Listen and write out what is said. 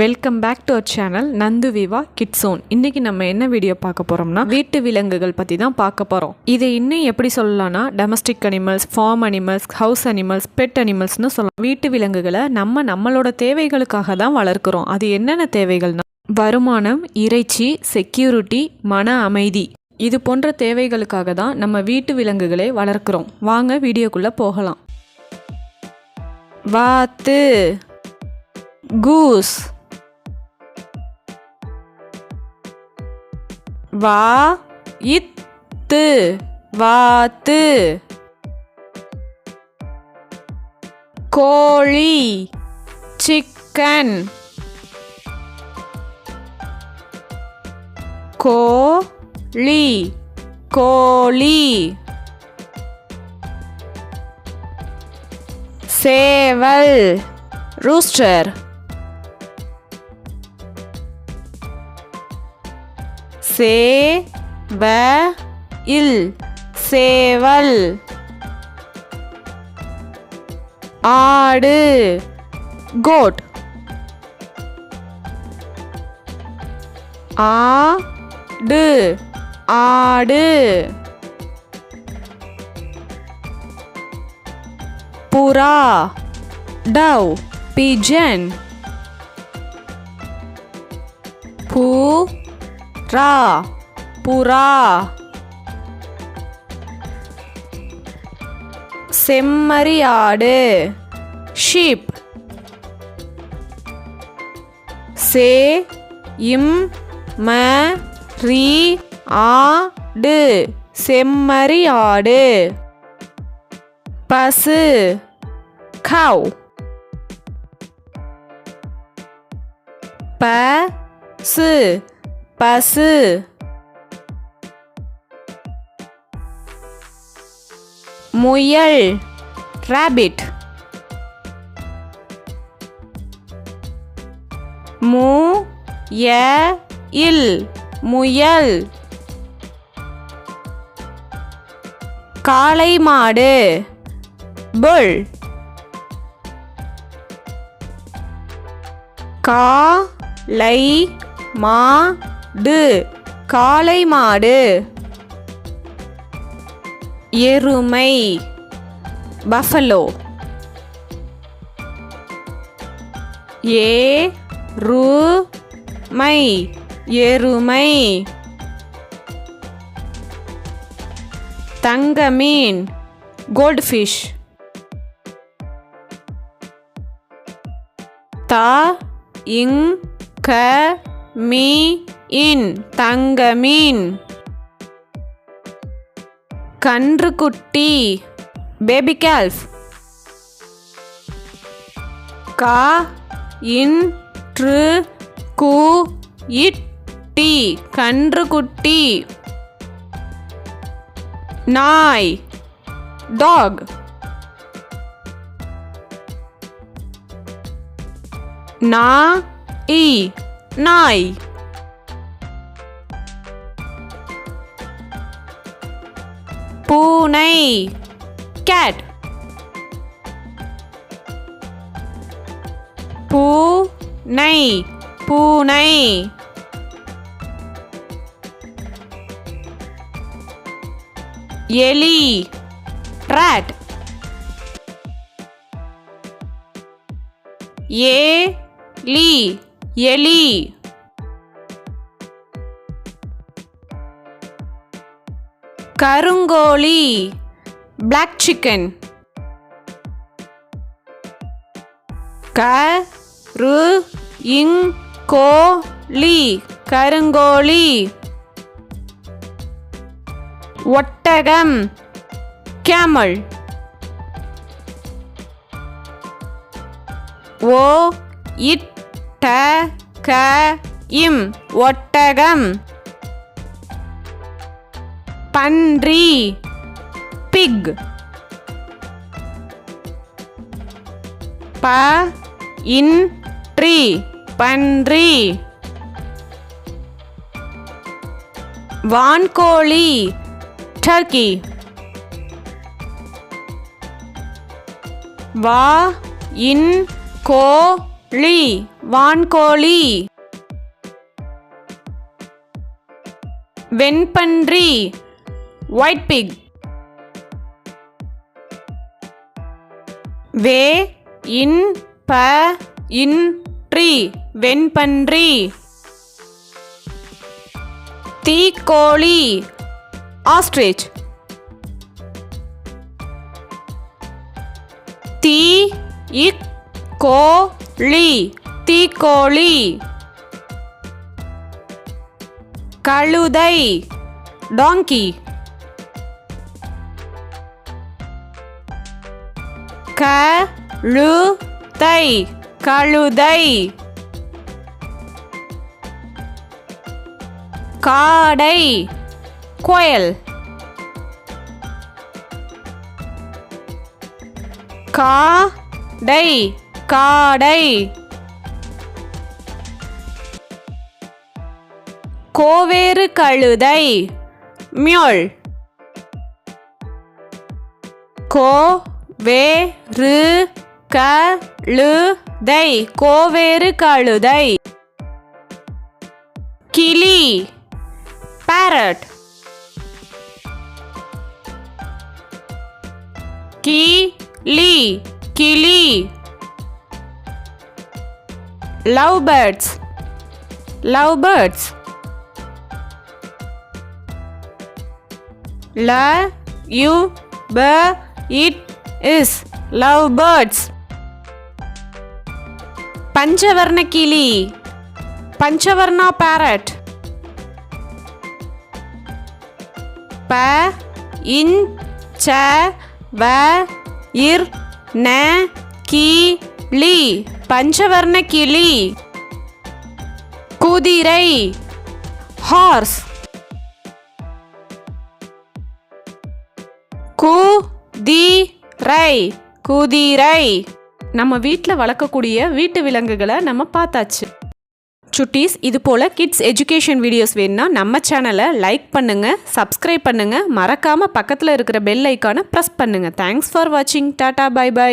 Welcome back to our channel Nandhu Viva Kidszone இன்றைக்கி நம்ம என்ன வீடியோ பார்க்க போகிறோம்னா வீட்டு விலங்குகள் பற்றி தான் பார்க்க போகிறோம் இதை இன்னும் எப்படி சொல்லலாம்னா domestic animals farm animals house animals pet அனிமல்ஸ்னு சொல்லலாம். வீட்டு விலங்குகளை நம்ம நம்மளோட தேவைகளுக்காக தான் வளர்க்குறோம். அது என்னென்ன தேவைகள்னா வருமானம் இறைச்சி செக்யூரிட்டி மன அமைதி. இது போன்ற தேவைகளுக்காக தான் நம்ம வீட்டு விலங்குகளை வளர்க்குறோம். வாங்க வீடியோக்குள்ளே போகலாம். வாத்து கூஸ். வா இத்து வாத்து. கோழி சிக்கன். கோழி கோழி. சேவல் ரூஸ்டர் சே வ இல் சேவல். ஆடு. கோட். ஆடு. ஆடு. புறா. டவ். பிஜன். பூ. ரா புறா. செம்மறியாடு ஷீப். சே இம் ம ரி ஆடு. செம்மறியாடு பசு. கவ் ப சு பசு. முயல். ராபிட் மு ய இல் முயல். காளை மாடு புல் மா டு. காளை மாடு. எருமை. பஃபலோ. ஏ ரு மை எருமை. தங்க மீன் கோல்ட்ஃபிஷ். த இங் க மீ இன் தங்க மீன். கன்றுக்குட்டி பேபி கேல்ஃப் கா இன் ட்ரு கு இட் டி கன்றுக்குட்டி நாய் டாக் நா இ நாய். Punai cat Punai Punai Yeli rat Yeli Yeli கருங்கோழி. பிளாக் சிக்கன் க ரு இங் கோ லி கருங்கோழி. ஒட்டகம். கேமல் ஓ இட் ட க இம். ஒட்டகம். பன்றி. பிக். ப இன் ட்ரீ பன்றி. வான்கோழி. டர்க்கி. வா இன் கோழி வான்கோழி. வெண்பன்றி. ஒயிட் பிக் வே இன் ப இன் ட்ரீ வெண்பன்றி தீக்கோழி ஆஸ்ட்ரிச் தீ இக் கோழி தீக்கோழி கழுதை டாங்கி கழுதை கழுதை. காடை கோயல். காடை காடை. கோவேறு கழுதை மியோள். கோ வே ரு கழுதை கோவேறு கழுதை கிளி பேரட் கிளி கிளி. Love birds love birds. ல யு ப it இஸ் லவ் பேர்ட்ஸ் பஞ்சவர்ண கிளி பஞ்சவர்ணா பேரட் ப இன் ச வ இர் ந கி லி பஞ்சவர்ண கிளி குதிரை ஹார்ஸ் ரை குதிரை. நம்ம வீட்டில் வளர்க்கக்கூடிய வீட்டு விலங்குகளை நம்ம பார்த்தாச்சு. சுட்டீஸ் இது போல் கிட்ஸ் எஜுகேஷன் வீடியோஸ் வேணும்னா நம்ம சேனலை லைக் பண்ணுங்கள் சப்ஸ்கிரைப் பண்ணுங்கள் மறக்காமல் பக்கத்தில் இருக்கிற பெல் ஐக்கானை ப்ரெஸ் பண்ணுங்கள் தேங்க்ஸ் ஃபார் வாட்சிங் டாட்டா பை பாய்